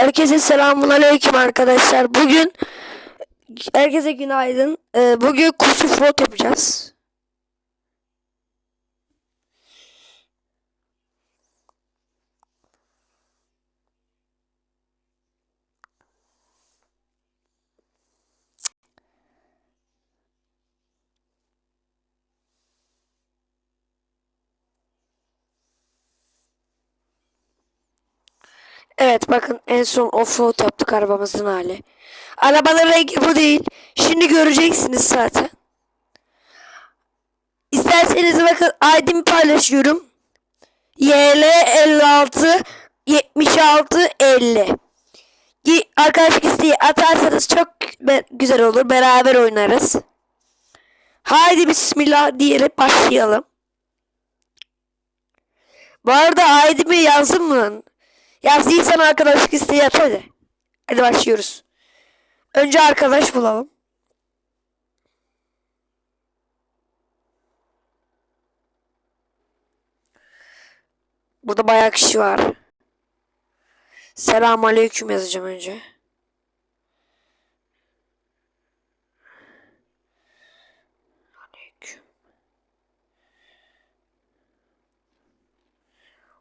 Herkese selamun aleyküm arkadaşlar. Bugün herkese günaydın. Ee, bugün kusu float yapacağız. Evet bakın en son offroad yaptık arabamızın hali. Arabanın rengi bu değil. Şimdi göreceksiniz zaten. İsterseniz bakın ID'mi paylaşıyorum. YL 56 76 50. Ki Arkadaşlık isteği atarsanız çok güzel olur. Beraber oynarız. Haydi bismillah diyelim başlayalım. Bu arada ID'mi yazdım mı? Yazdıysan arkadaşlık isteği at hadi. Hadi başlıyoruz. Önce arkadaş bulalım. Burada bayağı kişi var. Selamun aleyküm yazacağım önce. Aleyküm.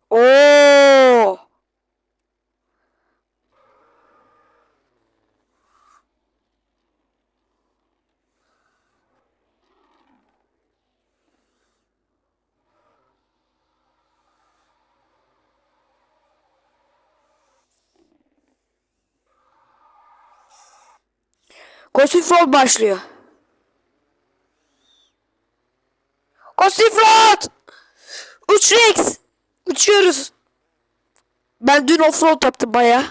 Oo! Float başlıyor. Float! Uç Rex! Uçuyoruz. Ben dün offroad yaptım baya.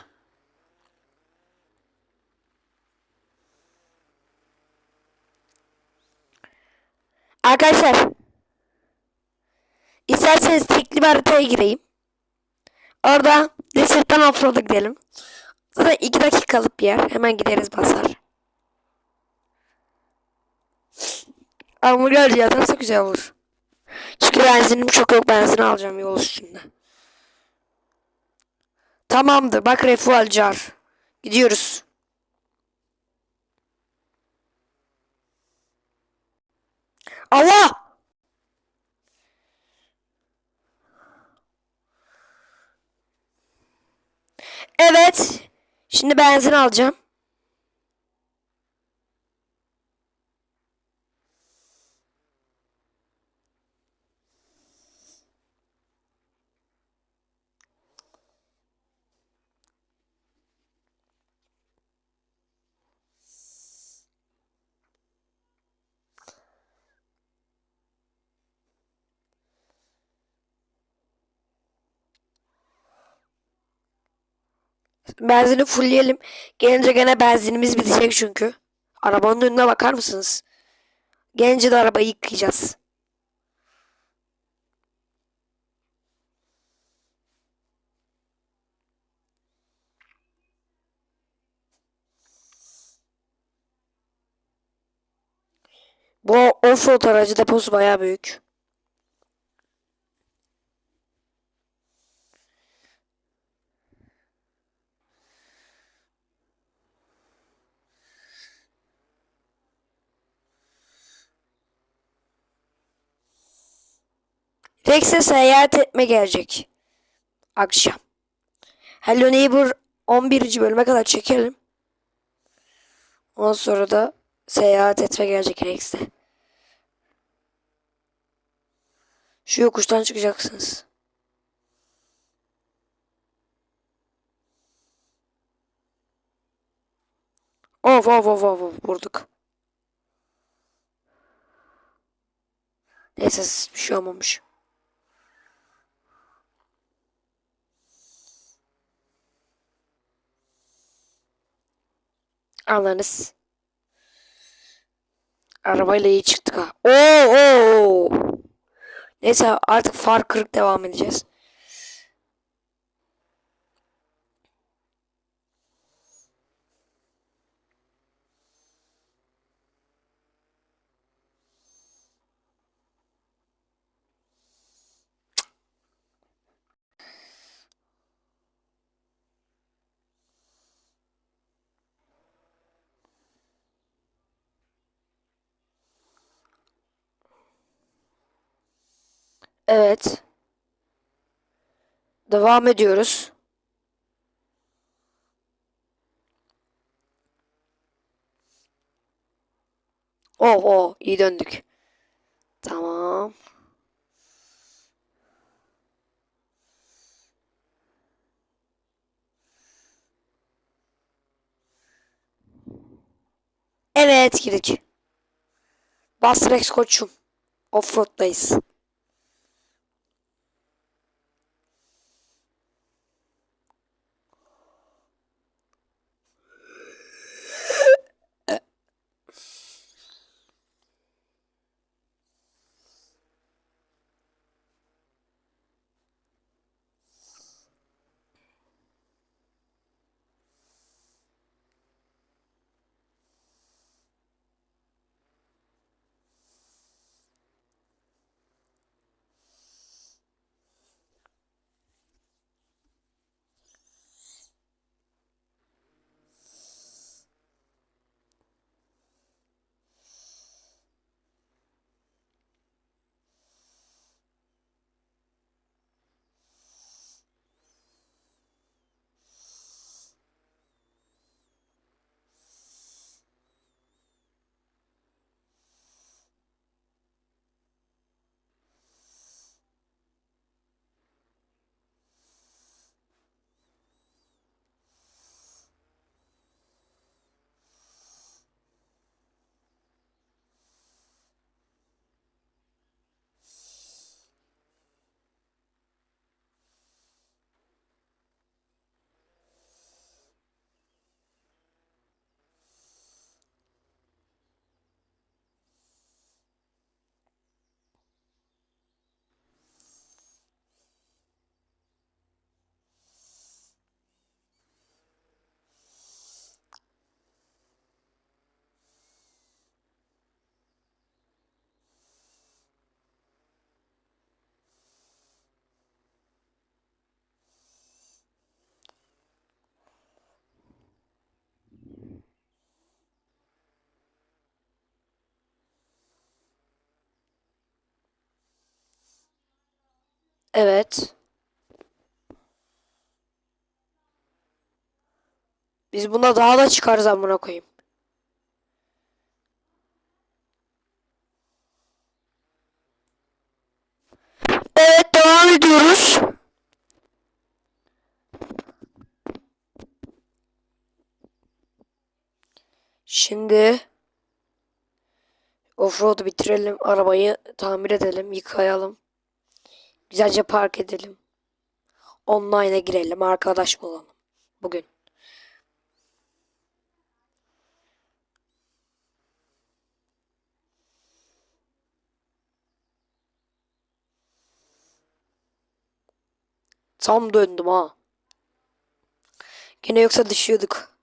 Arkadaşlar. İsterseniz tekli bir haritaya gireyim. Orada resetten offroad'a gidelim. Zaten 2 dakikalık bir yer. Hemen gideriz basar. Hamburger yatarsa güzel olur. Çünkü benzinim çok yok. Benzin alacağım yol üstünde. Tamamdır. Bak refuel car. Gidiyoruz. Allah! Evet. Şimdi benzin alacağım. Benzini fullleyelim. Gelince gene benzinimiz bitecek çünkü. Arabanın önüne bakar mısınız? Gelince de arabayı yıkayacağız. Bu offroad aracı deposu bayağı büyük. Rex'e seyahat etme gelecek. Akşam. Hello Neighbor 11. bölüme kadar çekelim. Ondan sonra da seyahat etme gelecek Rex'te. Şu yokuştan çıkacaksınız. Of of of of of vurduk. Neyse bir şey olmamış. Anlarınız. Arabayla iyi çıktık ha. Oo, oo. Neyse artık far kırık devam edeceğiz. Evet. Devam ediyoruz. Oh oh iyi döndük. Tamam. Evet girdik. Bas Rex koçum. Offroad'dayız. Evet. Biz buna daha da çıkarız amına koyayım. Evet devam ediyoruz. Şimdi offroad'u bitirelim. Arabayı tamir edelim, yıkayalım. Güzelce park edelim. Online'a girelim, arkadaş bulalım. Bugün. Tam döndüm ha. Gene yoksa düşüyorduk.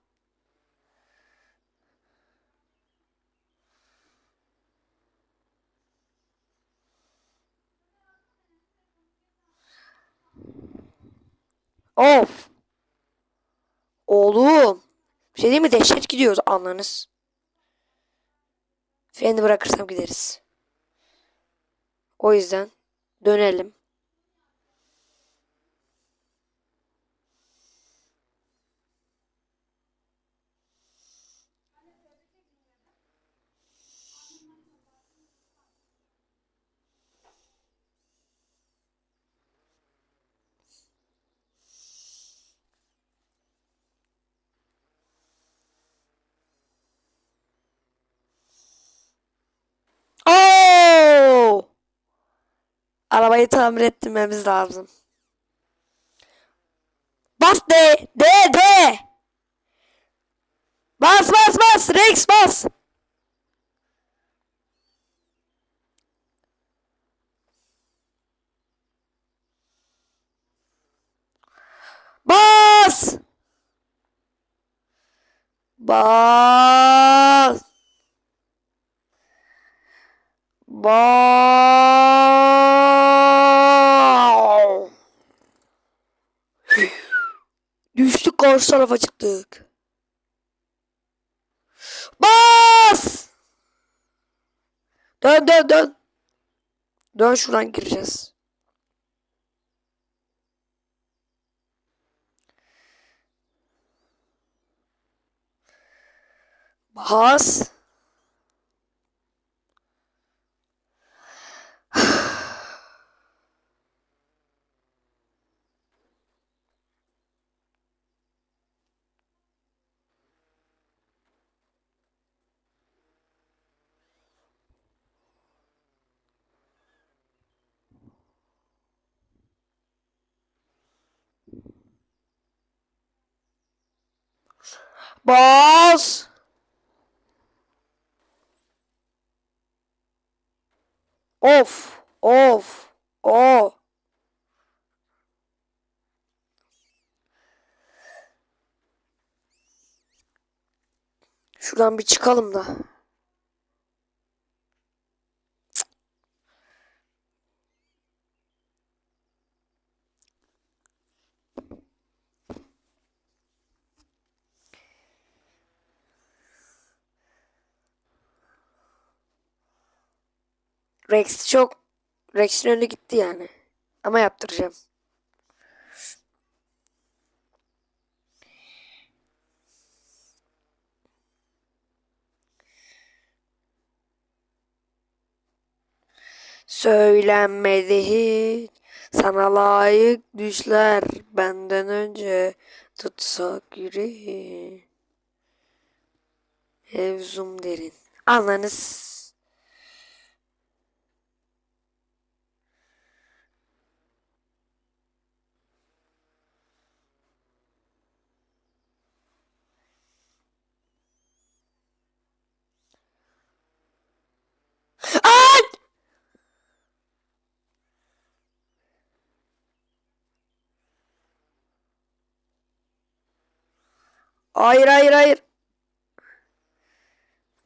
Of. Oğlum. Bir şey değil mi? Dehşet gidiyoruz anlarınız. Freni bırakırsam gideriz. O yüzden dönelim. Oo! Arabayı tamir ettirmemiz lazım. Bas de, de, de. Bas, bas, bas. Rex bas. Bas. Bas. Baba. Düştük karşı tarafa çıktık. Bas. Dön dön dön. Dön şuradan gireceğiz. Bas. Bas. Of. Of. O. Şuradan bir çıkalım da. Rex çok Rex'in önüne gitti yani. Ama yaptıracağım. Söylenmedi hiç sana layık düşler benden önce tutsak yüreği. Mevzum derin. Anladınız. Hayır hayır hayır.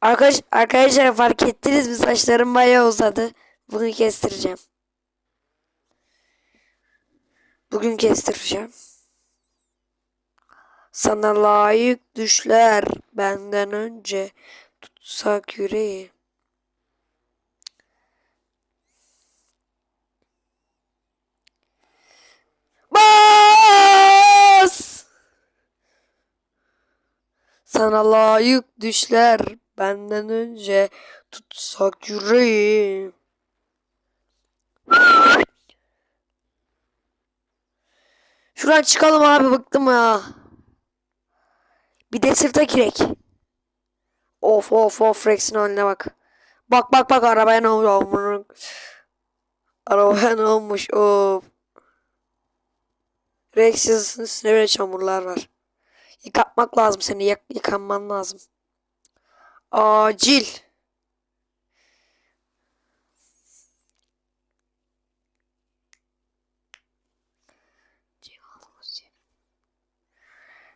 Arkadaş, arkadaşlar fark ettiniz mi saçlarım bayağı uzadı. Bugün kestireceğim. Bugün kestireceğim. Sana layık düşler benden önce tutsak yüreği. Bas! Sana layık düşler benden önce tutsak yüreği. Şuradan çıkalım abi bıktım ya. Bir de sırta girek. Of of of Rex'in haline bak. Bak bak bak arabaya ne olmuş. Arabaya ne olmuş of. Rex yazısının üstüne böyle çamurlar var. Yıkatmak lazım seni. Yıkanman lazım. Acil.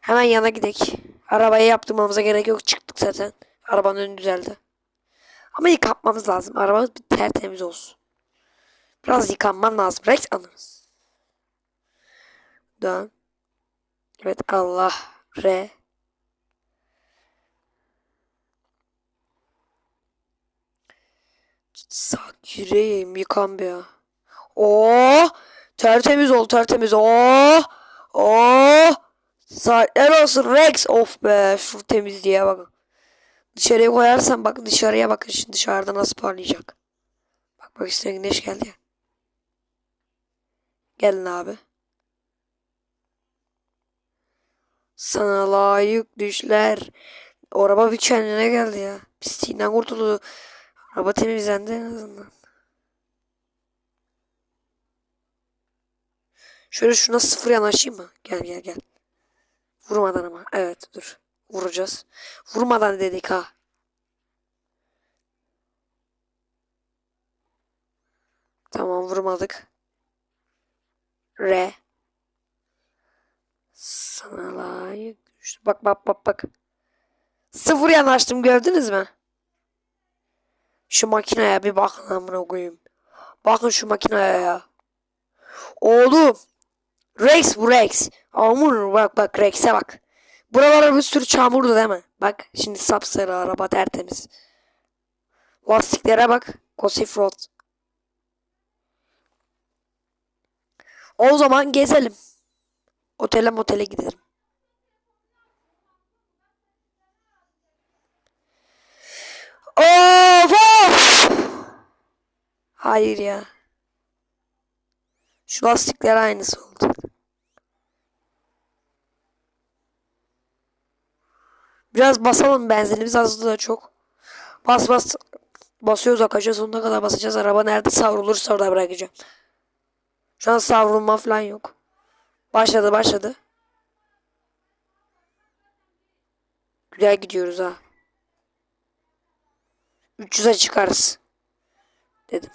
Hemen yana gidek. Arabayı yaptırmamıza gerek yok. Çıktık zaten. Arabanın önü düzeldi. Ama yıkatmamız lazım. Arabamız bir tertemiz olsun. Biraz yıkanman lazım. Rex anlarız. Dön. Evet Allah. R. Sak yüreğim yıkan be ya. Oo, tertemiz ol tertemiz. Oo, oo. Saatler olsun Rex. Of be şu temizliğe bakın. Dışarıya koyarsan bak dışarıya bakın şimdi dışarıda nasıl parlayacak. Bak bak üstüne güneş geldi ya. Gelin abi. Sana layık düşler. O araba bir kendine geldi ya. Pisliğinden kurtuldu. Araba temizlendi en azından. Şöyle şuna sıfır yanaşayım mı? Gel gel gel. Vurmadan ama. Evet dur. Vuracağız. Vurmadan dedik ha. Tamam vurmadık. R. Sana layık düştü. Bak bak bak bak. Sıfır yanaştım gördünüz mü? Şu makineye bir bakın amına koyayım. Bakın şu makineye ya. Oğlum. Rex bu Rex. Amur bak bak Rex'e bak. Buralara bir sürü çamurdu değil mi? Bak şimdi sapsarı araba tertemiz. Lastiklere bak. Kosif Road. O zaman gezelim. Otele motele gidelim. Of of. Hayır ya. Şu lastikler aynısı oldu. Biraz basalım benzinimiz azdı da çok. Bas bas. Basıyoruz akaca sonuna kadar basacağız. Araba nerede savrulursa orada bırakacağım. Şu an savrulma falan yok. Başladı başladı. Güzel gidiyoruz ha. 300'e çıkarız. Dedim.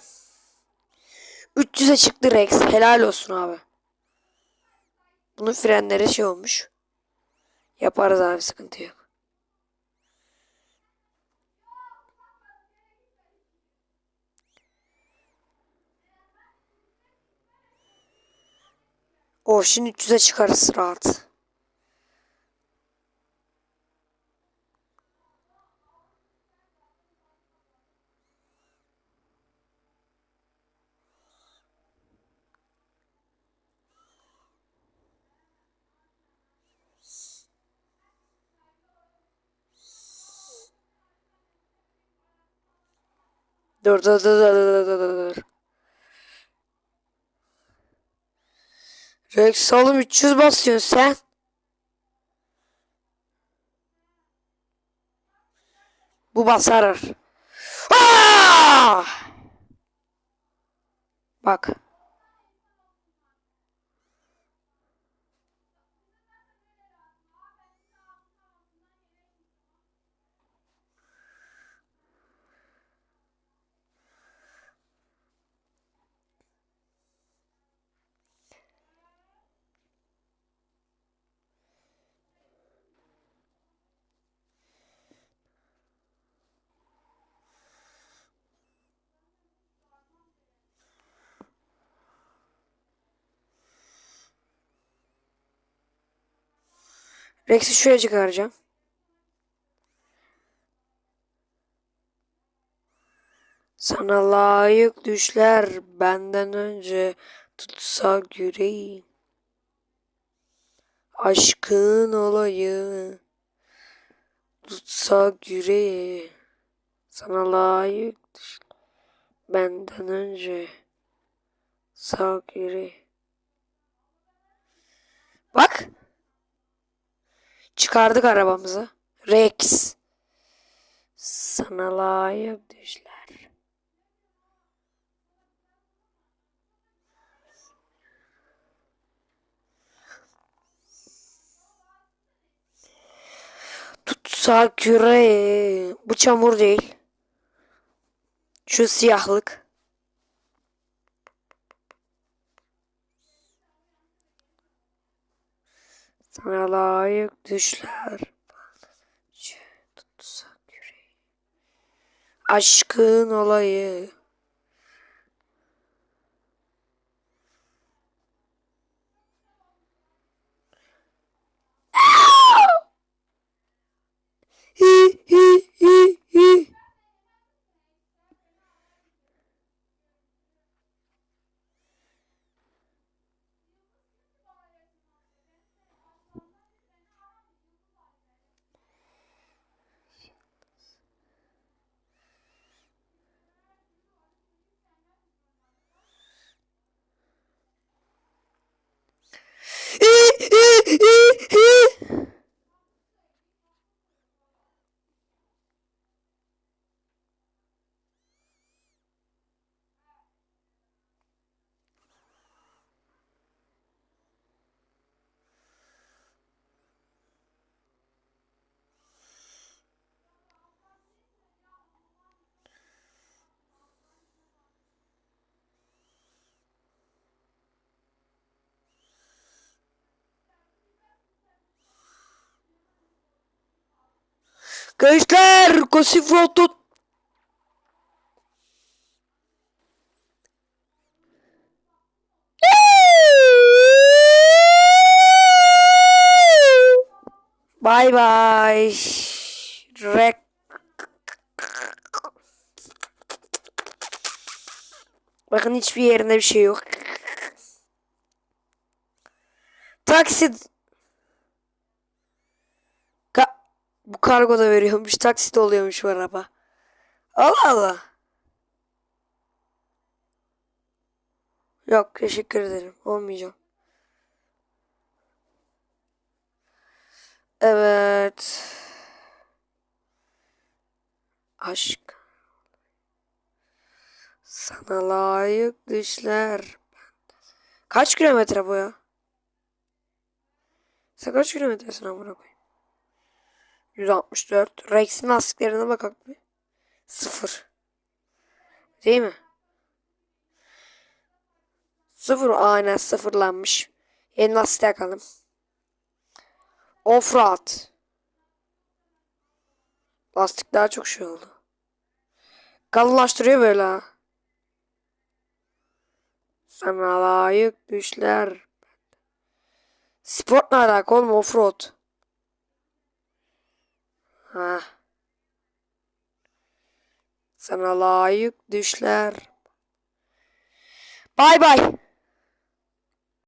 300'e çıktı Rex. Helal olsun abi. Bunun frenleri şey olmuş. Yaparız abi sıkıntı yok. Oh şimdi 300'e çıkarız rahat. Dur dur dur dur dur dur dur Rex oğlum 300 basıyorsun sen. Bu basar. Aa! Bak. Rex'i şuraya çıkaracağım. Sana layık düşler benden önce tutsa yüreğim. Aşkın olayı tutsa yüreği. Sana layık düşler benden önce sağ yüreği. Bak. Çıkardık arabamızı. Rex. Sana layık düşler. Tutsa küreği. Bu çamur değil. Şu siyahlık. Sana layık düşler. Tutsak yüreği. Aşkın olayı. Gençler Kosifrotu Bye bye. Rek. Bakın hiçbir yerinde bir şey yok. Taksit. Ka bu kargoda veriyormuş. Taksit oluyormuş bu araba. Allah Allah. Yok teşekkür ederim. Olmayacağım. Evet. Aşk. Sana layık düşler. Kaç kilometre bu ya? Sen kaç kilometresin amına koyayım? 164. Rex'in lastiklerine bakalım bir. Sıfır. Değil mi? Sıfır. Aynen sıfırlanmış. Yeni lastik takalım. Offroad. Lastik daha çok şey oldu. Kalınlaştırıyor böyle ha. Sana layık düşler. Sport ne alaka oğlum offroad. Ha. Sana layık düşler. Bay bay.